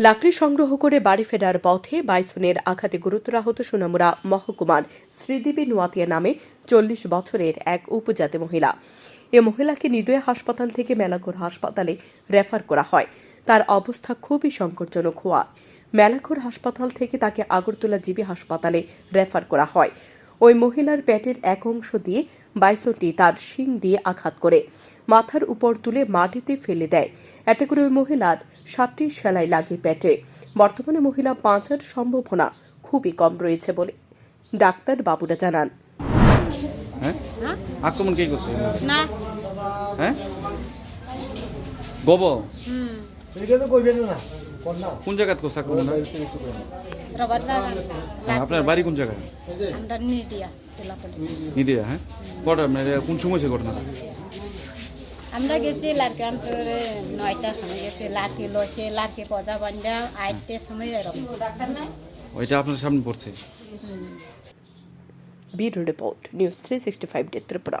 লাকড়ি সংগ্রহ করে বাড়ি ফেরার পথে বাইসনের আঘাতে গুরুতর আহত সোনামুড়া মহকুমার শ্রীদেবী নোয়াতিয়া নামে চল্লিশ বছরের এক উপজাতি মহিলা। এ মহিলাকে নিদয়া হাসপাতাল থেকে মেলাঘর হাসপাতালে রেফার করা হয়। তার অবস্থা খুবই সংকটজনক হওয়া। মেলাঘর হাসপাতাল থেকে তাকে আগরতলা জিবি হাসপাতালে রেফার করা হয়। ওই মহিলার পেটের এক অংশ দিয়ে বাইসনটি তার শিং দিয়ে আঘাত করে। মাথার উপর তুলে মাটিতে ফেলে দেয়। এতে করে ওই মহিলার সাতটি সেলাই লাগে পেটে। বর্তমানে মহিলা বাঁচার সম্ভাবনা খুবই কম রয়েছে বলে ডাক্তার বাবুরা জানান। হ্যাঁ? হ্যাঁ? আক্রমণ কে করছে? না। হ্যাঁ? গব কোন জায়গাত করছে আক্রমণ হ্যাঁ, আপনার বাড়ি কোন জায়গায়? নিদিয়া হ্যাঁ? মানে কোন সময় সে ঘটনা আমরা গেছি লাড়কে আনতে নয়টার সময় গেছি লাঠি লসে লাঠি পজা বান্ধা আটটার সময় এরকম। ওইটা আপনার সামনে পড়ছে। Bureau report news three sixty five day Tripura.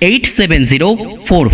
eight seven zero four five